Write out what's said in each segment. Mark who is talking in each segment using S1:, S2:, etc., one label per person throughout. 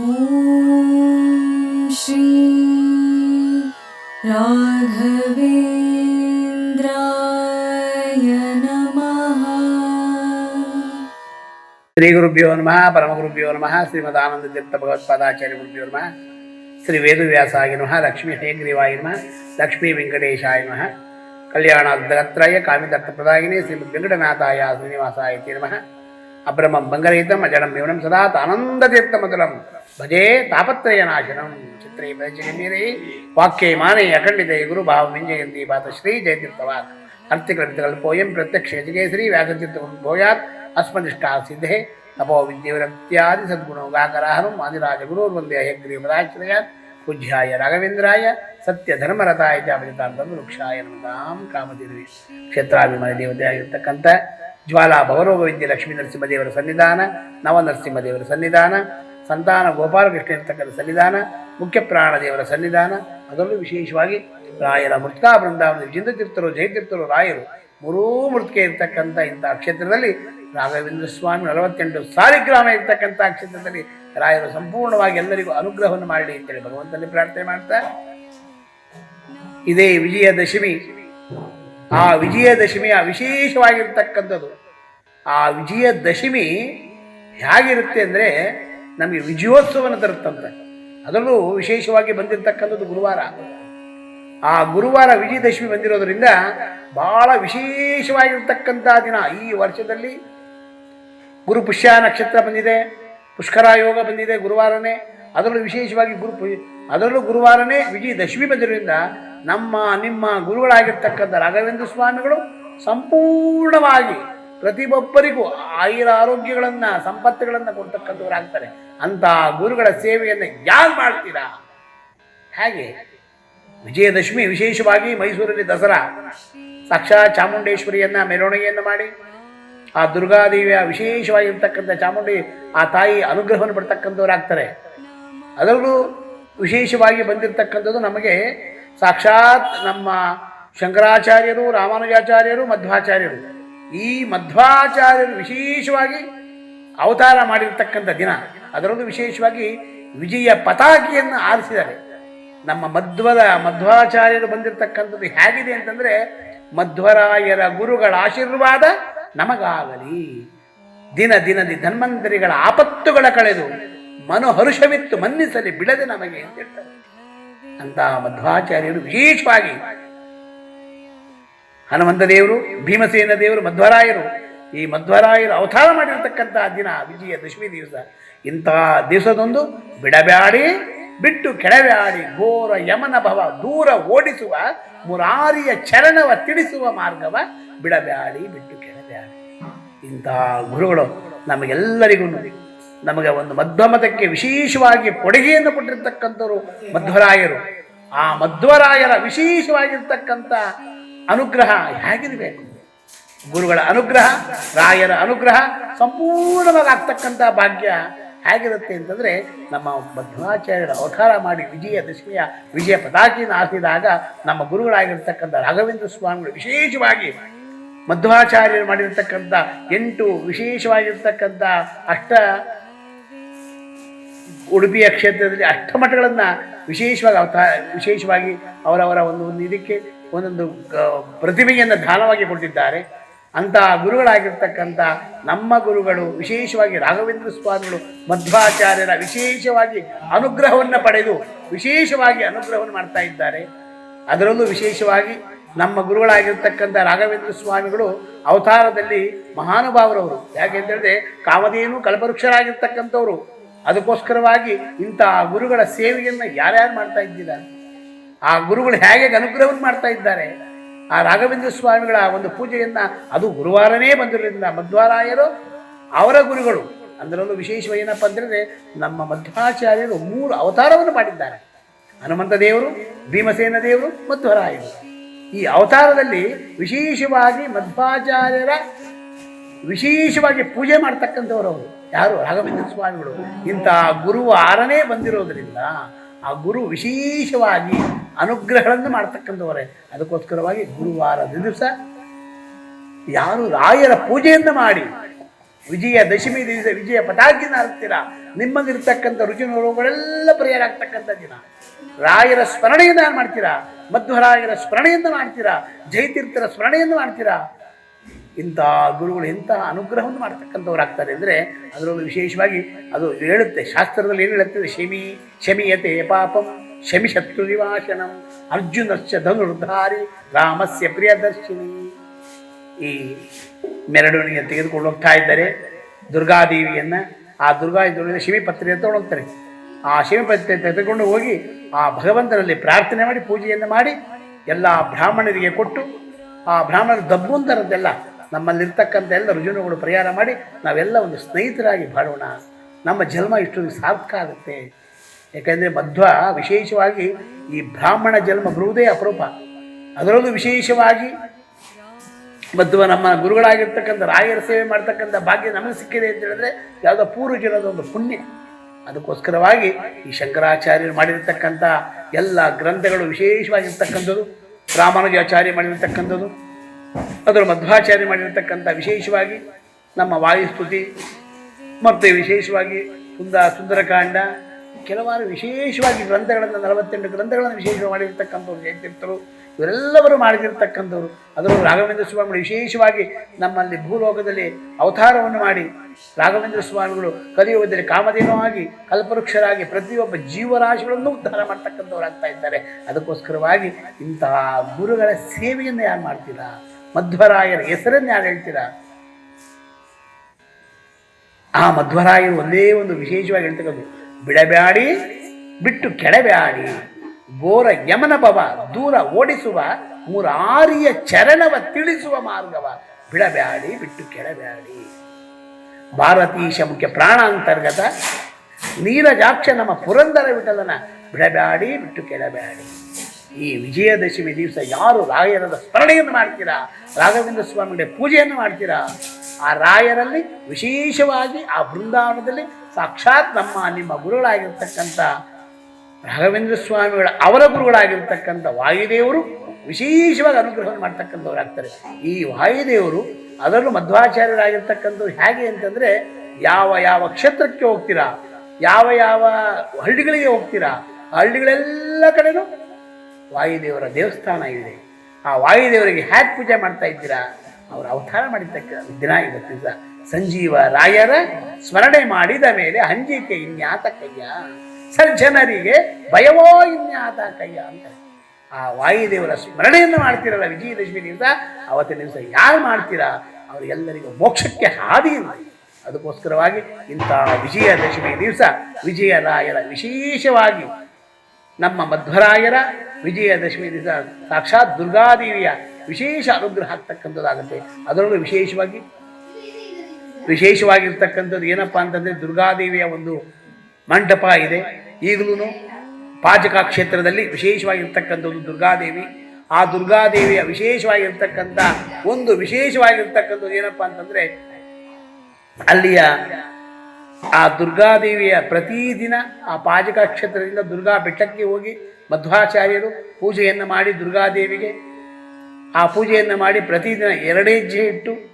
S1: ॐ श्री राघवेन्द्राय नमः
S2: श्रीगुरुभ्यो नमः परमगुरुभ्यो नमः श्रीमदानन्दतीर्थभगवत्पादाचार्यगुरुभ्यो नमः श्रीवेदव्यासाय नमः लक्ष्मीहेग्रीवाय नमः लक्ष्मीवेङ्कटेशाय नमः कल्याणार्थगत्रय कामिदर्थप्रदायिने श्रीमद्वेङ्कटनाथाय श्रीनिवासाय नमः ವೆಂಕಟೇಶಾಯ ನಮಃ ಕಲ್ಯಾಣಾರ್ಧತ್ರಯ ಕಾಮಿದರ್ಥಪ್ರದಾಯಿನಿ ಶ್ರೀಮದ್ ವೆಂಕಟನಾಥಾಯ ಶ್ರೀನಿವಾಸಾಯ ತಿ ನಮಃ ಅಬ್ರಹ್ಮಂ ಬಂಗರಹಿತಂ ಅಜಡಂ ವಿವಣಂ ಸದಾ ತಾನಂದತೀರ್ಥಮತುಲಂ ಭಜೇ ತಾಪತ್ರಯ ನಾಶನಂ ಚಿತ್ರೇ ಭಜಗಣ್ಯರೇ ವಾಕ್ಯೇ ಮಾನೇ ಅಖಂಡಿತೆ ಗುರು ಭಾವ ಮಿಂಜಯಂತಿ ಪಾತ ಶ್ರೀ ಜಯತೀರ್ಥವಾದ ಅರ್ಥಿಕಲ್ಪಿತಕಲ್ಪೋಯಂ ಪ್ರತ್ಯಕ್ಷ ಯಜಗೇಶ್ರೀ ವ್ಯಾಸತೀರ್ಥ ಭೋಯಾತ್ ಅಸ್ಮದಿಷ್ಟಾ ಸಿದ್ಧೇ ತಪೋ ವಿದ್ಯವಿರಕ್ತ್ಯಾದಿ ಸದ್ಗುಣೋ ವ್ಯಾಕರಾಹಂ ಆದಿರಾಜ ಗುರುರ್ವಂದೇ ಜ್ವಾಲಾ ಭವರೋಗ ವಿದ್ಯೆ ಲಕ್ಷ್ಮೀ ನರಸಿಂಹದೇವರ ಸನ್ನಿಧಾನ ನವ ನರಸಿಂಹದೇವರ ಸನ್ನಿಧಾನ, ಸಂತಾನ ಗೋಪಾಲಕೃಷ್ಣ ಇರ್ತಕ್ಕಂಥ ಸನ್ನಿಧಾನ, ಮುಖ್ಯ ಪ್ರಾಣ ದೇವರ ಸನ್ನಿಧಾನ, ಅದರಲ್ಲೂ ವಿಶೇಷವಾಗಿ ರಾಯರ ಮೃತ್ಕಾ ಬೃಂದಾವನ ಜಿಂದತೀರ್ಥರು ಜಯತೀರ್ಥರು ರಾಯರು, ಮೂರೂ ಮೃತಿಕೆ ಇರ್ತಕ್ಕಂಥ ಇಂಥ ಕ್ಷೇತ್ರದಲ್ಲಿ ರಾಘವೇಂದ್ರ ಸ್ವಾಮಿ ನಲವತ್ತೆಂಟು ಸಾಲಿಗ್ರಾಮ ಇರ್ತಕ್ಕಂಥ ಕ್ಷೇತ್ರದಲ್ಲಿ ರಾಯರು ಸಂಪೂರ್ಣವಾಗಿ ಎಲ್ಲರಿಗೂ ಅನುಗ್ರಹವನ್ನು ಮಾಡಲಿ ಅಂತೇಳಿ ಭಗವಂತನಲ್ಲಿ ಪ್ರಾರ್ಥನೆ ಮಾಡ್ತಾ, ಇದೇ ವಿಜಯದಶಮಿ. ಆ ವಿಜಯದಶಮಿಯ ವಿಶೇಷವಾಗಿರ್ತಕ್ಕಂಥದ್ದು. ಆ ವಿಜಯದಶಮಿ ಹೇಗಿರುತ್ತೆ ಅಂದರೆ ನಮಗೆ ವಿಜಯೋತ್ಸವನ ತರುತ್ತಂತೆ. ಅದರಲ್ಲೂ ವಿಶೇಷವಾಗಿ ಬಂದಿರತಕ್ಕಂಥದ್ದು ಗುರುವಾರ. ಆ ಗುರುವಾರ ವಿಜಯದಶಮಿ ಬಂದಿರೋದ್ರಿಂದ ಬಹಳ ವಿಶೇಷವಾಗಿರ್ತಕ್ಕಂಥ ದಿನ ಈ ವರ್ಷದಲ್ಲಿ. ಗುರು ಪುಷ್ಯ ನಕ್ಷತ್ರ ಬಂದಿದೆ, ಪುಷ್ಕರ ಯೋಗ ಬಂದಿದೆ ಗುರುವಾರನೇ. ಅದರಲ್ಲೂ ವಿಶೇಷವಾಗಿ ಗುರು ಪೂಜೆ ಅದರಲ್ಲೂ ಗುರುವಾರನೇ ವಿಜಯದಶಮಿ ಬಂದಿರೋದ್ರಿಂದ ನಮ್ಮ, ನಿಮ್ಮ ಗುರುಗಳಾಗಿರ್ತಕ್ಕಂಥ ರಾಘವೇಂದ್ರ ಸ್ವಾಮಿಗಳು ಸಂಪೂರ್ಣವಾಗಿ ಪ್ರತಿಯೊಬ್ಬರಿಗೂ ಆಯುರ ಆರೋಗ್ಯಗಳನ್ನು, ಸಂಪತ್ತುಗಳನ್ನು ಕೊಡ್ತಕ್ಕಂಥವ್ರಾಗ್ತಾರೆ. ಅಂಥ ಗುರುಗಳ ಸೇವೆಯನ್ನು ಯಾರು ಮಾಡ್ತೀರಾ? ಹಾಗೆ ವಿಜಯದಶಮಿ ವಿಶೇಷವಾಗಿ ಮೈಸೂರಲ್ಲಿ ದಸರಾ. ಸಾಕ್ಷಾ ಚಾಮುಂಡೇಶ್ವರಿಯನ್ನ ಮೆರವಣಿಗೆಯನ್ನು ಮಾಡಿ, ಆ ದುರ್ಗಾದೇವಿಯ ವಿಶೇಷವಾಗಿರ್ತಕ್ಕಂಥ ಚಾಮುಂಡಿ, ಆ ತಾಯಿ ಅನುಗ್ರಹವನ್ನು ಪಡ್ತಕ್ಕಂಥವ್ರಾಗ್ತಾರೆ. ಅದರಲ್ಲೂ ವಿಶೇಷವಾಗಿ ಬಂದಿರತಕ್ಕಂಥದ್ದು ನಮಗೆ ಸಾಕ್ಷಾತ್ ನಮ್ಮ ಶಂಕರಾಚಾರ್ಯರು, ರಾಮಾನುಜಾಚಾರ್ಯರು, ಮಧ್ವಾಚಾರ್ಯರು. ಈ ಮಧ್ವಾಚಾರ್ಯರು ವಿಶೇಷವಾಗಿ ಅವತಾರ ಮಾಡಿರ್ತಕ್ಕಂಥ ದಿನ. ಅದರಲ್ಲೂ ವಿಶೇಷವಾಗಿ ವಿಜಯ ಪತಾಕಿಯನ್ನು ಆರಿಸಿದ್ದಾರೆ. ನಮ್ಮ ಮಧ್ವದ ಮಧ್ವಾಚಾರ್ಯರು ಬಂದಿರತಕ್ಕಂಥದ್ದು ಹೇಗಿದೆ ಅಂತಂದರೆ, ಮಧ್ವರಾಯರ ಗುರುಗಳ ಆಶೀರ್ವಾದ ನಮಗಾಗಲಿ. ದಿನ ದಿನದಿ ಧನ್ವಂತರಿಗಳ ಆಪತ್ತುಗಳ ಕಳೆದು ಮನೋಹರುಷವಿತ್ತು ಮನ್ನಿಸಲಿ, ಬಿಡದೆ ನಮಗೆ ಅಂತ ಹೇಳ್ತಾರೆ ಅಂತ ಮಧ್ವಾಚಾರ್ಯರು ವಿಶೇಷವಾಗಿ ಹನುಮಂತ ದೇವರು ಭೀಮಸೇನ ದೇವರು, ಮಧ್ವರಾಯರು, ಈ ಮಧ್ವರಾಯರು ಅವತಾರ ಮಾಡಿರ್ತಕ್ಕಂಥ ದಿನ, ವಿಜಯ ದಶಮಿ ದಿವಸ. ಇಂತಹ ದಿವಸದೊಂದು ಬಿಡಬ್ಯಾಡಿ, ಬಿಟ್ಟು ಕೆಳಬ್ಯಾಡಿ ಘೋರ ಯಮನ ಭವ, ದೂರ ಓಡಿಸುವ, ಮುರಾರಿಯ ಚರಣವ ತಿಳಿಸುವ ಮಾರ್ಗವ ಬಿಡಬ್ಯಾಡಿ, ಬಿಟ್ಟು ಕೆಳಬ್ಯಾಡಿ ಇಂತಹ ಗುರುಗಳು ನಮಗೆಲ್ಲರಿಗೂ ನಮಗೆ ಒಂದು ಮಧ್ವಮತಕ್ಕೆ ವಿಶೇಷವಾಗಿ ಕೊಡುಗೆಯನ್ನು ಕೊಟ್ಟಿರ್ತಕ್ಕಂಥವ್ರು ಮಧ್ವರಾಯರು. ಆ ಮಧ್ವರಾಯರ ವಿಶೇಷವಾಗಿರ್ತಕ್ಕಂಥ ಅನುಗ್ರಹ ಹೇಗಿರಬೇಕು? ಗುರುಗಳ ಅನುಗ್ರಹ, ರಾಯರ ಅನುಗ್ರಹ, ಸಂಪೂರ್ಣವಾಗ್ತಕ್ಕಂಥ ಭಾಗ್ಯ ಹೇಗಿರುತ್ತೆ ಅಂತಂದರೆ ನಮ್ಮ ಮಧ್ವಾಚಾರ್ಯರ ಅವತಾರ ಮಾಡಿ ವಿಜಯ ದಶಮಿಯ ವಿಜಯ ಪತಾಕಿನ ಹಾಕಿದಾಗ ನಮ್ಮ ಗುರುಗಳಾಗಿರ್ತಕ್ಕಂಥ ರಾಘವೇಂದ್ರ ಸ್ವಾಮಿಗಳು ವಿಶೇಷವಾಗಿ ಮಧ್ವಾಚಾರ್ಯರು ಮಾಡಿರ್ತಕ್ಕಂಥ ಎಂಟು ವಿಶೇಷವಾಗಿರ್ತಕ್ಕಂಥ ಅಷ್ಟ ಉಡುಪಿಯ ಕ್ಷೇತ್ರದಲ್ಲಿ ಅಷ್ಟಮಠಗಳನ್ನು ವಿಶೇಷವಾಗಿ ಅವತಾ ವಿಶೇಷವಾಗಿ ಅವರವರ ಒಂದು ಒಂದು ಇದಕ್ಕೆ, ಒಂದೊಂದು ಪ್ರತಿಮೆಯನ್ನು ಪ್ರತಿಭೆಯನ್ನು ದಾನವಾಗಿ ಕೊಟ್ಟಿದ್ದಾರೆ ಅಂತಹ ಗುರುಗಳಾಗಿರ್ತಕ್ಕಂಥ ನಮ್ಮ ಗುರುಗಳು, ವಿಶೇಷವಾಗಿ ರಾಘವೇಂದ್ರ ಸ್ವಾಮಿಗಳು, ಮಧ್ವಾಚಾರ್ಯರ ವಿಶೇಷವಾಗಿ ಅನುಗ್ರಹವನ್ನು ಪಡೆದು ವಿಶೇಷವಾಗಿ ಅನುಗ್ರಹವನ್ನು ಮಾಡ್ತಾ ಇದ್ದಾರೆ. ಅದರಲ್ಲೂ ವಿಶೇಷವಾಗಿ ನಮ್ಮ ಗುರುಗಳಾಗಿರ್ತಕ್ಕಂಥ ರಾಘವೇಂದ್ರ ಸ್ವಾಮಿಗಳು ಅವತಾರದಲ್ಲಿ ಮಹಾನುಭಾವರವರು. ಯಾಕೆ ಅಂತ ಹೇಳಿದ್ರೆ ಕಾಮಧೇನು ಕಲ್ಪವೃಕ್ಷರಾಗಿರ್ತಕ್ಕಂಥವ್ರು. ಅದಕ್ಕೋಸ್ಕರವಾಗಿ ಇಂಥ ಗುರುಗಳ ಸೇವೆಯನ್ನು ಯಾರ್ಯಾರು ಮಾಡ್ತಾ ಇದ್ದೀರಾ? ಆ ಗುರುಗಳು ಹೇಗೆ ಅನುಗ್ರಹವನ್ನು ಮಾಡ್ತಾ ಇದ್ದಾರೆ? ಆ ರಾಘವೇಂದ್ರ ಸ್ವಾಮಿಗಳ ಒಂದು ಪೂಜೆಯನ್ನು ಅದು ಗುರುವಾರನೇ ಬಂದಿರೋದ್ರಿಂದ ಮಧ್ವಾರಾಯರು, ಅವರ ಗುರುಗಳು, ಅದರಲ್ಲೂ ವಿಶೇಷವಾಗಿ ಏನಪ್ಪ ಅಂದರೆ ನಮ್ಮ ಮಧ್ವಾಚಾರ್ಯರು ಮೂರು ಅವತಾರವನ್ನು ಮಾಡಿದ್ದಾರೆ. ಹನುಮಂತ ದೇವರು, ಭೀಮಸೇನ ದೇವರು ಮಧ್ವರಾಯರು ಈ ಅವತಾರದಲ್ಲಿ ವಿಶೇಷವಾಗಿ ಮಧ್ವಾಚಾರ್ಯರ ವಿಶೇಷವಾಗಿ ಪೂಜೆ ಮಾಡ್ತಕ್ಕಂಥವರು ಅವರು. ಯಾರು ರಾಘವೇಂದ್ರ ಸ್ವಾಮಿಗಳು ಇಂಥ ಗುರು ಆರನೇ ಬಂದಿರೋದ್ರಿಂದ ಆ ಗುರು ವಿಶೇಷವಾಗಿ ಅನುಗ್ರಹಗಳನ್ನು ಮಾಡ್ತಕ್ಕಂಥವರೇ. ಅದಕ್ಕೋಸ್ಕರವಾಗಿ ಗುರುವಾರದ ದಿವಸ ಯಾರು ರಾಯರ ಪೂಜೆಯನ್ನು ಮಾಡಿ, ವಿಜಯ ದಶಮಿ ದಿವಸ ವಿಜಯ ಪಟಾಕಿನ ಹಾಕ್ತೀರಾ ನಿಮ್ಮಲ್ಲಿರ್ತಕ್ಕಂಥ ರುಚಿ ರೋಗಗಳೆಲ್ಲ ಪರಿಹಾರ ಆಗ್ತಕ್ಕಂಥ ದಿನ. ರಾಯರ ಸ್ಮರಣೆಯನ್ನು ಮಾಡ್ತೀರಾ? ಮಧ್ವರಾಯರ ಸ್ಮರಣೆಯನ್ನು ಮಾಡ್ತೀರಾ? ಜಯತೀರ್ಥರ ಸ್ಮರಣೆಯನ್ನು ಮಾಡ್ತೀರಾ? ಇಂಥ ಗುರುಗಳು ಎಂಥ ಅನುಗ್ರಹವನ್ನು ಮಾಡ್ತಕ್ಕಂಥವ್ರು ಆಗ್ತಾರೆ ಅಂದರೆ ಅದರಲ್ಲೂ ವಿಶೇಷವಾಗಿ ಅದು ಹೇಳುತ್ತೆ, ಶಾಸ್ತ್ರದಲ್ಲಿ ಏನು ಹೇಳುತ್ತೆ? ಶಮಿ, ಶಮಿಯತೆ ಪಾಪಂ, ಶಮಿ ಶತ್ರು ನಿವಾಸನಂ ಅರ್ಜುನಶ್ಚ ಧನುರ್ಧಾರಿ, ರಾಮಸ್ಯ ಪ್ರಿಯದರ್ಶಿನಿ. ಈ ಮೆರವಣಿಗೆ ತೆಗೆದುಕೊಂಡು ಹೋಗ್ತಾ ಇದ್ದಾರೆ ದುರ್ಗಾದೇವಿಯನ್ನು. ಆ ದುರ್ಗಾದೇವಿಯನ್ನು ಶಿವಿಪತ್ರೆ ಅಂತ ಹೋಗ್ತಾರೆ ಆ ಶಿವಪತ್ರೆ ತೆಗೆದುಕೊಂಡು ಹೋಗಿ ಆ ಭಗವಂತನಲ್ಲಿ ಪ್ರಾರ್ಥನೆ ಮಾಡಿ, ಪೂಜೆಯನ್ನು ಮಾಡಿ, ಎಲ್ಲ ಬ್ರಾಹ್ಮಣರಿಗೆ ಕೊಟ್ಟು, ಆ ಬ್ರಾಹ್ಮಣರು ದಬ್ಬುಂತರದ್ದೆಲ್ಲ ನಮ್ಮಲ್ಲಿರ್ತಕ್ಕಂಥ ಎಲ್ಲ ರುಜುನುಗಳು ಪರಿಹಾರ ಮಾಡಿ ನಾವೆಲ್ಲ ಒಂದು ಸ್ನೇಹಿತರಾಗಿ ಬಾಳೋಣ. ನಮ್ಮ ಜನ್ಮ ಇಷ್ಟೊಂದು ಸಾರ್ಥಕ ಆಗುತ್ತೆ. ಯಾಕೆಂದರೆ ಮಧ್ವ ವಿಶೇಷವಾಗಿ ಈ ಬ್ರಾಹ್ಮಣ ಜನ್ಮ ಬರುವುದೇ ಅಪರೂಪ. ಅದರಲ್ಲೂ ವಿಶೇಷವಾಗಿ ಮಧ್ವ ನಮ್ಮ ಗುರುಗಳಾಗಿರ್ತಕ್ಕಂಥ ರಾಯರ ಸೇವೆ ಮಾಡ್ತಕ್ಕಂಥ ಭಾಗ್ಯ ನಮಗೆ ಸಿಕ್ಕಿದೆ ಅಂತ ಹೇಳಿದ್ರೆ ಯಾವುದೋ ಪೂರ್ವಜನದ ಒಂದು ಪುಣ್ಯ. ಅದಕ್ಕೋಸ್ಕರವಾಗಿ ಈ ಶಂಕರಾಚಾರ್ಯರು ಮಾಡಿರ್ತಕ್ಕಂಥ ಎಲ್ಲ ಗ್ರಂಥಗಳು ವಿಶೇಷವಾಗಿರ್ತಕ್ಕಂಥದ್ದು. ರಾಮಾನುಜಾಚಾರ್ಯ ಮಾಡಿರ್ತಕ್ಕಂಥದ್ದು. ಅದರ ಮಧ್ವಾಚಾರ್ಯ ಮಾಡಿರತಕ್ಕಂಥ ವಿಶೇಷವಾಗಿ ನಮ್ಮ ವಾಯುಸ್ತುತಿ ಮತ್ತು ವಿಶೇಷವಾಗಿ ಸುಂದ ಸುಂದರಕಾಂಡ, ಕೆಲವಾರು ವಿಶೇಷವಾಗಿ ಗ್ರಂಥಗಳನ್ನು, ನಲವತ್ತೆಂಟು ಗ್ರಂಥಗಳನ್ನು ವಿಶೇಷವಾಗಿ ಮಾಡಿರ್ತಕ್ಕಂಥವ್ರು, ಜಯತೀರ್ಥರು, ಇವರೆಲ್ಲವರು ಮಾಡಿದಿರ್ತಕ್ಕಂಥವ್ರು ಅದರಲ್ಲೂ ರಾಘವೇಂದ್ರ ಸ್ವಾಮಿಗಳು ವಿಶೇಷವಾಗಿ ನಮ್ಮಲ್ಲಿ ಭೂಲೋಕದಲ್ಲಿ ಅವತಾರವನ್ನು ಮಾಡಿ ರಾಘವೇಂದ್ರ ಸ್ವಾಮಿಗಳು ಕಲಿಯುವುದರಲ್ಲಿ ಕಾಮಧೇನವಾಗಿ ಕಲ್ಪವೃಕ್ಷರಾಗಿ ಪ್ರತಿಯೊಬ್ಬ ಜೀವರಾಶಿಗಳನ್ನು ಉದ್ಧಾರ ಮಾಡ್ತಕ್ಕಂಥವ್ರು ಆಗ್ತಾ ಇದ್ದಾರೆ. ಅದಕ್ಕೋಸ್ಕರವಾಗಿ ಇಂತಹ ಗುರುಗಳ ಸೇವೆಯನ್ನು ಯಾರು ಮಾಡ್ತೀರಾ? ಮಧ್ವರಾಯರ ಹೆಸರನ್ನು ಯಾರು ಹೇಳ್ತೀರಾ? ಆ ಮಧ್ವರಾಯರು ಒಂದೇ ಒಂದು ವಿಶೇಷವಾಗಿ ಹೇಳ್ತಕ್ಕಂಥ ಬಿಡಬ್ಯಾಡಿ ಬಿಟ್ಟು ಕೆಡಬ್ಯಾಡಿ, ಘೋರ ಯಮನ ಭವ ದೂರ ಓಡಿಸುವ ಮೂರಾರಿಯ ಚರಣವ ತಿಳಿಸುವ ಮಾರ್ಗವ, ಬಿಡಬ್ಯಾಡಿ ಬಿಟ್ಟು ಕೆಡಬ್ಯಾಡಿ. ಭಾರತೀಶ ಮುಖ್ಯ ಪ್ರಾಣ ಅಂತರ್ಗತ ನೀರಜಾಕ್ಷ ನಮ್ಮ ಪುರಂದರ ವಿಠಲನ ಬಿಡಬ್ಯಾಡಿ ಬಿಟ್ಟು ಕೆಡಬ್ಯಾಡಿ. ಈ ವಿಜಯದಶಮಿ ದಿವಸ ಯಾರು ರಾಯರದ ಸ್ಮರಣೆಯನ್ನು ಮಾಡ್ತೀರಾ? ರಾಘವೇಂದ್ರ ಸ್ವಾಮಿಗಳ ಪೂಜೆಯನ್ನು ಮಾಡ್ತೀರಾ? ಆ ರಾಯರಲ್ಲಿ ವಿಶೇಷವಾಗಿ ಆ ಬೃಂದಾವನದಲ್ಲಿ ಸಾಕ್ಷಾತ್ ನಮ್ಮ ನಿಮ್ಮ ಗುರುಗಳಾಗಿರ್ತಕ್ಕಂಥ ರಾಘವೇಂದ್ರ ಸ್ವಾಮಿಗಳ ಅವರ ಗುರುಗಳಾಗಿರ್ತಕ್ಕಂಥ ವಾಯುದೇವರು ವಿಶೇಷವಾಗಿ ಅನುಗ್ರಹವನ್ನು ಮಾಡ್ತಕ್ಕಂಥವ್ರು ಆಗ್ತಾರೆ ಈ ವಾಯುದೇವರು ಅದರಲ್ಲೂ ಮಧ್ವಾಚಾರ್ಯರಾಗಿರ್ತಕ್ಕಂಥವ್ರು ಹೇಗೆ ಅಂತಂದರೆ ಯಾವ ಯಾವ ಕ್ಷೇತ್ರಕ್ಕೆ ಹೋಗ್ತೀರಾ? ಯಾವ ಯಾವ ಹಳ್ಳಿಗಳಿಗೆ ಹೋಗ್ತೀರಾ? ಹಳ್ಳಿಗಳೆಲ್ಲ ಕಡೆನೂ ವಾಯುದೇವರ ದೇವಸ್ಥಾನ ಇದೆ. ಆ ವಾಯುದೇವರಿಗೆ ಹ್ಯಾಕ್ ಪೂಜೆ ಮಾಡ್ತಾ ಇದ್ದೀರಾ? ಅವರು ಅವತಾರ ಮಾಡಿರ್ತಕ್ಕ ದಿನ ಇವತ್ತು ಸಂಜೀವ ರಾಯರ ಸ್ಮರಣೆ ಮಾಡಿದ ಮೇಲೆ ಹಂಜಿಕೆ ಇನ್ಯಾತ ಕಯ್ಯ ಸಜ್ಜನರಿಗೆ ಭಯವೋ ಇನ್ಯಾತ ಕಯ್ಯ ಅಂತ. ಆ ವಾಯುದೇವರ ಸ್ಮರಣೆಯನ್ನು ಮಾಡ್ತೀರಲ್ಲ ವಿಜಯದಶಮಿ ದಿವಸ? ಅವತ್ತಿನ ದಿವಸ ಯಾರು ಮಾಡ್ತೀರಾ? ಅವರಿಗೆಲ್ಲರಿಗೂ ಮೋಕ್ಷಕ್ಕೆ ಹಾದಿ ಇಲ್ಲ ಅದಕ್ಕೋಸ್ಕರವಾಗಿ ಇಂಥ ವಿಜಯದಶಮಿ ದಿವಸ ವಿಜಯರಾಯರ ವಿಶೇಷವಾಗಿ ನಮ್ಮ ಮಧ್ವರಾಯರ ವಿಜಯದಶಮಿ ದಿವಸ ಸಾಕ್ಷಾತ್ ದುರ್ಗಾದೇವಿಯ ವಿಶೇಷ ಅನುಗ್ರಹ ಆಗ್ತಕ್ಕಂಥದ್ದಾಗುತ್ತೆ. ಅದರಲ್ಲೂ ವಿಶೇಷವಾಗಿ ವಿಶೇಷವಾಗಿರ್ತಕ್ಕಂಥದ್ದು ಏನಪ್ಪ ಅಂತಂದರೆ ದುರ್ಗಾದೇವಿಯ ಒಂದು ಮಂಟಪ ಇದೆ. ಈಗಲೂ ಪಾಚಕ ಕ್ಷೇತ್ರದಲ್ಲಿ ವಿಶೇಷವಾಗಿರ್ತಕ್ಕಂಥದ್ದು ದುರ್ಗಾದೇವಿ. ಆ ದುರ್ಗಾದೇವಿಯ ವಿಶೇಷವಾಗಿರ್ತಕ್ಕಂಥ ಒಂದು ವಿಶೇಷವಾಗಿರ್ತಕ್ಕಂಥದ್ದು ಏನಪ್ಪ ಅಂತಂದರೆ ಅಲ್ಲಿಯ ಆ ದುರ್ಗಾದೇವಿಯ ಪ್ರತಿದಿನ ಆ ಪಾಜಕ ಕ್ಷೇತ್ರದಿಂದ ದುರ್ಗಾ ಬೆಟ್ಟಕ್ಕೆ ಹೋಗಿ ಮಧ್ವಾಚಾರ್ಯರು ಪೂಜೆಯನ್ನು ಮಾಡಿ ದುರ್ಗಾದೇವಿಗೆ ಆ ಪೂಜೆಯನ್ನು ಮಾಡಿ ಪ್ರತಿದಿನ ಎರಡೇ ಹೆಜ್ಜೆ ಇಟ್ಟು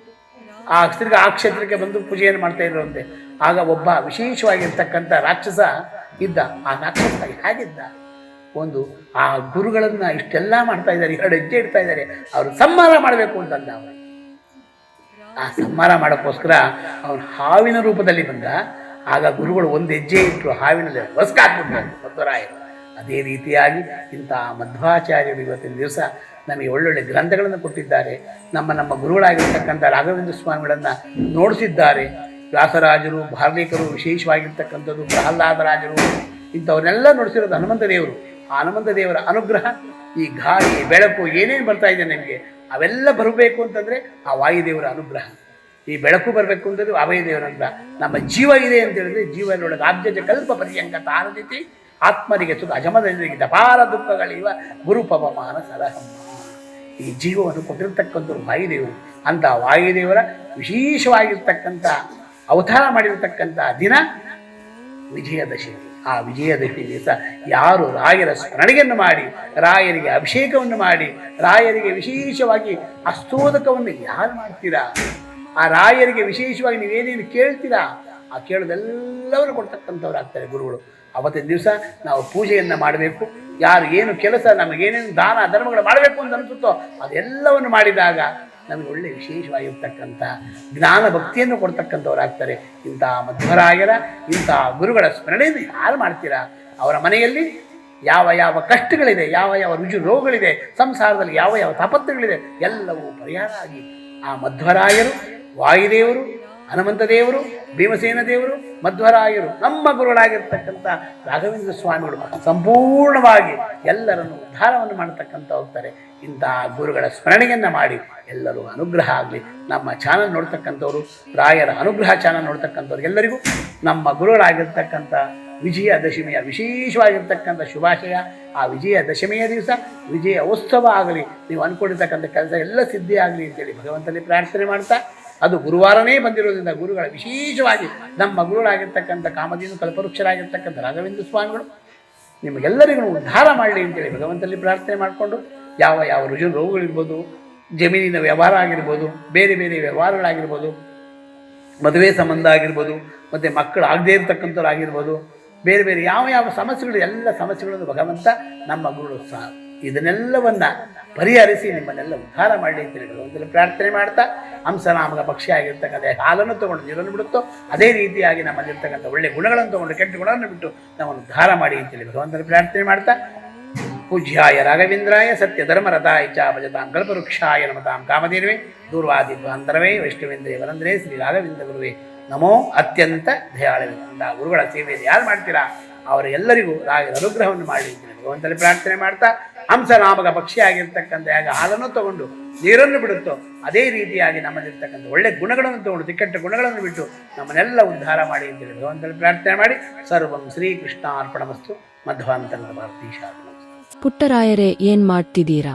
S2: ಆ ತಿರ್ಗಿ ಆ ಕ್ಷೇತ್ರಕ್ಕೆ ಬಂದು ಪೂಜೆಯನ್ನು ಮಾಡ್ತಾ ಇರುವಂತೆ. ಆಗ ಒಬ್ಬ ವಿಶೇಷವಾಗಿರ್ತಕ್ಕಂಥ ರಾಕ್ಷಸ ಇದ್ದ. ಆ ರಾಕ್ಷಸ ಹೇಗಿದ್ದ? ಒಂದು ಆ ಗುರುಗಳನ್ನು ಇಷ್ಟೆಲ್ಲ ಮಾಡ್ತಾ ಇದ್ದಾರೆ, ಎರಡು ಹೆಜ್ಜೆ ಇಡ್ತಾ ಇದ್ದಾರೆ. ಅವರು ಸಂಹಾರ ಮಾಡಬೇಕು ಅಂತಂದ ಅವರು. ಆ ಸಂಹಾರ ಮಾಡೋಕ್ಕೋಸ್ಕರ ಅವನು ಹಾವಿನ ರೂಪದಲ್ಲಿ ಬಂದ. ಆಗ ಗುರುಗಳು ಒಂದು ಹೆಜ್ಜೆ ಇಟ್ಟರು ಹಾವಿನಲ್ಲಿ ಹೊಸ್ಕಾಕ್ಬಿಟ್ರು. ಮಧ್ವರಾಯರು ಅದೇ ರೀತಿಯಾಗಿ ಇಂಥ ಮಧ್ವಾಚಾರ್ಯರು ಇವತ್ತಿನ ದಿವಸ ನಮಗೆ ಒಳ್ಳೊಳ್ಳೆ ಗ್ರಂಥಗಳನ್ನು ಕೊಟ್ಟಿದ್ದಾರೆ. ನಮ್ಮ ನಮ್ಮ ಗುರುಗಳಾಗಿರ್ತಕ್ಕಂಥ ರಾಘವೇಂದ್ರ ಸ್ವಾಮಿಗಳನ್ನು ನೋಡಿಸಿದ್ದಾರೆ. ವ್ಯಾಸರಾಜರು ಭಾರ್ಲಿಕರು ವಿಶೇಷವಾಗಿರ್ತಕ್ಕಂಥದ್ದು, ಪ್ರಹ್ಲಾದರಾಜರು ಇಂಥವನ್ನೆಲ್ಲ ನೋಡಿಸಿರೋದು ಹನುಮಂತ ದೇವರು. ಆ ಹನುಮಂತ ದೇವರ ಅನುಗ್ರಹ, ಈ ಗಾಳಿ, ಬೆಳಕು ಏನೇನು ಬರ್ತಾ ಇದೆ ನಿಮಗೆ, ಅವೆಲ್ಲ ಬರಬೇಕು ಅಂತಂದರೆ ಆ ವಾಯುದೇವರ ಅನುಗ್ರಹ. ಈ ಬೆಳಕು ಬರಬೇಕು ಅಂದರೆ ಅಭಯದೇವರಂತ ನಮ್ಮ ಜೀವ ಇದೆ ಅಂತ ಹೇಳಿದ್ರೆ ಜೀವನೊಳಗೆ ಆದ್ಯತೆ ಕಲ್ಪ ಪರ್ಯಂಕ ತಾರದಿತಿ, ಆತ್ಮರಿಗೆ ಸುಖ ಅಜಮದರಿಗೆ ಅಪಾರ ದುಃಖಗಳಿವ ಗುರುಪವಮಾನ ಸರಹಮ್ಮ ಈ ಜೀವವನ್ನು ಕೊಟ್ಟಿರ್ತಕ್ಕಂಥ ವಾಯುದೇವರು, ಅಂತ ವಾಯುದೇವರ ವಿಶೇಷವಾಗಿರ್ತಕ್ಕಂಥ ಅವತಾರ ಮಾಡಿರ್ತಕ್ಕಂಥ ದಿನ ವಿಜಯದಶಮಿ ಆ ವಿಜಯದಶಮಿ ದಿವಸ ಯಾರು ರಾಯರ ಸ್ಮರಣೆಯನ್ನು ಮಾಡಿ, ರಾಯರಿಗೆ ಅಭಿಷೇಕವನ್ನು ಮಾಡಿ, ರಾಯರಿಗೆ ವಿಶೇಷವಾಗಿ ಅಸ್ತೋದಕವನ್ನು ಯಾರು ಮಾಡ್ತೀರಾ? ಆ ರಾಯರಿಗೆ ವಿಶೇಷವಾಗಿ ನೀವೇನೇನು ಕೇಳ್ತೀರಾ, ಆ ಕೇಳೋದೆಲ್ಲವರು ಕೊಡ್ತಕ್ಕಂಥವ್ರು ಆಗ್ತಾರೆ ಗುರುಗಳು. ಅವತ್ತಿನ ದಿವಸ ನಾವು ಪೂಜೆಯನ್ನು ಮಾಡಬೇಕು. ಯಾರು ಏನು ಕೆಲಸ, ನಮಗೇನೇನು ದಾನ, ಧರ್ಮಗಳು ಮಾಡಬೇಕು ಅಂತ ಅನಿಸುತ್ತೋ, ಅದೆಲ್ಲವನ್ನು ಮಾಡಿದಾಗ ನಮಗೆ ಒಳ್ಳೆ ವಿಶೇಷವಾಗಿರ್ತಕ್ಕಂಥ ಜ್ಞಾನ ಭಕ್ತಿಯನ್ನು ಕೊಡ್ತಕ್ಕಂಥವರಾಗ್ತಾರೆ. ಇಂಥ ಮಧ್ವರಾಯರ, ಇಂಥ ಗುರುಗಳ ಸ್ಮರಣೆಯನ್ನು ಯಾರು ಮಾಡ್ತೀರಾ? ಅವರ ಮನೆಯಲ್ಲಿ ಯಾವ ಯಾವ ಕಷ್ಟಗಳಿದೆ, ಯಾವ ಯಾವ ರುಜು ರೋಗಗಳಿದೆ, ಸಂಸಾರದಲ್ಲಿ ಯಾವ ಯಾವ ತಾಪತ್ರಗಳಿದೆ ಎಲ್ಲವೂ ಪರಿಹಾರ ಆಗಿ ಆ ಮಧ್ವರಾಯರು ವಾಯುದೇವರು, ಹನುಮಂತ ದೇವರು, ಭೀಮಸೇನ ದೇವರು, ಮಧ್ವರಾಯರು ನಮ್ಮ ಗುರುಗಳಾಗಿರ್ತಕ್ಕಂಥ ರಾಘವೇಂದ್ರ ಸ್ವಾಮಿಗಳು ಸಂಪೂರ್ಣವಾಗಿ ಎಲ್ಲರನ್ನು ಉದ್ಧಾರವನ್ನು ಮಾಡತಕ್ಕಂಥ ಹೋಗ್ತಾರೆ. ಇಂತಹ ಗುರುಗಳ ಸ್ಮರಣೆಯನ್ನು ಮಾಡಿ ಎಲ್ಲರೂ ಅನುಗ್ರಹ ಆಗಲಿ. ನಮ್ಮ ಚಾನಲ್ ನೋಡ್ತಕ್ಕಂಥವ್ರು, ರಾಯರ ಅನುಗ್ರಹ ಚಾನಲ್ ನೋಡ್ತಕ್ಕಂಥವ್ರು ಎಲ್ಲರಿಗೂ ನಮ್ಮ ಗುರುಗಳಾಗಿರ್ತಕ್ಕಂಥ ವಿಜಯ ದಶಮಿಯ ವಿಶೇಷವಾಗಿರ್ತಕ್ಕಂಥ ಶುಭಾಶಯ. ಆ ವಿಜಯ ದಶಮಿಯ ದಿವಸ ವಿಜಯ ಉತ್ಸವ ಆಗಲಿ. ನೀವು ಅನ್ಕೊಂಡಿರ್ತಕ್ಕಂಥ ಕೆಲಸ ಎಲ್ಲ ಸಿದ್ಧಿ ಆಗಲಿ ಅಂತೇಳಿ ಭಗವಂತನಲ್ಲಿ ಪ್ರಾರ್ಥನೆ ಮಾಡ್ತಾ ಅದು ಗುರುವಾರನೇ ಬಂದಿರೋದ್ರಿಂದ ಗುರುಗಳ ವಿಶೇಷವಾಗಿ ನಮ್ಮ ಗುರುಗಳಾಗಿರ್ತಕ್ಕಂಥ ಕಾಮಧೇನು ಕಲ್ಪವೃಕ್ಷರಾಗಿರ್ತಕ್ಕಂಥ ರಾಘವೇಂದ್ರ ಸ್ವಾಮಿಗಳು, ನಿಮಗೆಲ್ಲರಿಗೂ ಉದ್ಧಾರ ಮಾಡಲಿ ಅಂತೇಳಿ ಭಗವಂತನಲ್ಲಿ ಪ್ರಾರ್ಥನೆ ಮಾಡಿಕೊಂಡು ಯಾವ ಯಾವ ರುಜು ರೋಗಗಳಿರ್ಬೋದು, ಜಮೀನಿನ ವ್ಯವಹಾರ ಆಗಿರ್ಬೋದು, ಬೇರೆ ಬೇರೆ ವ್ಯವಹಾರಗಳಾಗಿರ್ಬೋದು, ಮದುವೆ ಸಂಬಂಧ ಆಗಿರ್ಬೋದು, ಮತ್ತು ಮಕ್ಕಳು ಆಗದೇ ಇರತಕ್ಕಂಥವ್ರು ಆಗಿರ್ಬೋದು ಬೇರೆ ಬೇರೆ ಯಾವ ಯಾವ ಸಮಸ್ಯೆಗಳು, ಎಲ್ಲ ಸಮಸ್ಯೆಗಳನ್ನು ಭಗವಂತ ನಮ್ಮ ಗುರುಗಳು ಸಹ ಇದನ್ನೆಲ್ಲವನ್ನ ಪರಿಹರಿಸಿ ನಿಮ್ಮನ್ನೆಲ್ಲ ಉದ್ಧಾರ ಅಂತ ತಿಳಿ ಭಗವಂತನ ಪ್ರಾರ್ಥನೆ ಮಾಡ್ತಾ ಹಂಸನಾಮಕ ಪಕ್ಷಿ ಆಗಿರ್ತಕ್ಕಂಥ ಹಾಲನ್ನು ತೊಗೊಂಡು ನೀರನ್ನು ಬಿಡುತ್ತೋ, ಅದೇ ರೀತಿಯಾಗಿ ನಮ್ಮಲ್ಲಿರ್ತಕ್ಕಂಥ ಒಳ್ಳೆ ಗುಣಗಳನ್ನು ತಗೊಂಡು ಕೆಟ್ಟ ಗುಣಗಳನ್ನು ಬಿಟ್ಟು ನಾವು ಉದ್ಧಾರ ಮಾಡಿ ಅಂತ ಅಂತೇಳಿ ಭಗವಂತನ ಪ್ರಾರ್ಥನೆ ಮಾಡ್ತಾ, ಪೂಜ್ಯಾಯ ರಾಘವೇಂದ್ರಾಯ ಸತ್ಯ ಧರ್ಮರಥಾಯ ಚ ಭಜತಾಂ ಕಲ್ಪವೃಕ್ಷಾಯ ನಮತಾಂ ದೂರ್ವಾದಿ ದೂರ್ವಾದಿಧ್ವಾಂತರವೇ ವೈಷ್ಣವೇಂದ್ರೇ ವರಂದ್ರೇ ಶ್ರೀ ರಾಘವೇಂದ್ರ ಗುರುವೇ. ನಮೋ ಅತ್ಯಂತ ದಯಾಳವಿಂದ ಗುರುಗಳ ಸೇವೆಯಲ್ಲಿ ಯಾರು ಮಾಡ್ತೀರಾ? ಅವರೆಲ್ಲರಿಗೂ ರಾಯರ ಅನುಗ್ರಹವನ್ನು ಮಾಡಿ ಭಗವಂತನಲ್ಲಿ ಪ್ರಾರ್ಥನೆ ಮಾಡ್ತಾ ಹಂಸನಾಮಕ ಪಕ್ಷಿ ಆಗಿರ್ತಕ್ಕಂಥ ಯಾಗ ಹಾಲನ್ನು ತಗೊಂಡು ನೀರನ್ನು ಬಿಡುತ್ತೋ, ಅದೇ ರೀತಿಯಾಗಿ ನಮ್ಮಲ್ಲಿರ್ತಕ್ಕಂಥ ಒಳ್ಳೆ ಗುಣಗಳನ್ನು ತಗೊಂಡು, ತಿಕ್ಕಟ್ಟ ಗುಣಗಳನ್ನು ಬಿಟ್ಟು ನಮ್ಮನ್ನೆಲ್ಲ ಉದ್ಧಾರ ಮಾಡಿ ಅಂತೇಳಿ ಭಗವಂತನಲ್ಲಿ ಪ್ರಾರ್ಥನೆ ಮಾಡಿ, ಸರ್ವಂ ಶ್ರೀಕೃಷ್ಣ ಅರ್ಪಣಮಸ್ತು ಮಧ್ವಾಂತರ ಭಾರತೀಶ
S3: ಪುಟ್ಟರಾಯರೇ, ಏನ್ ಮಾಡ್ತಿದ್ದೀರಾ?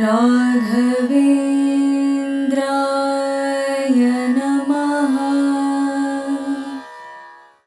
S1: राघवे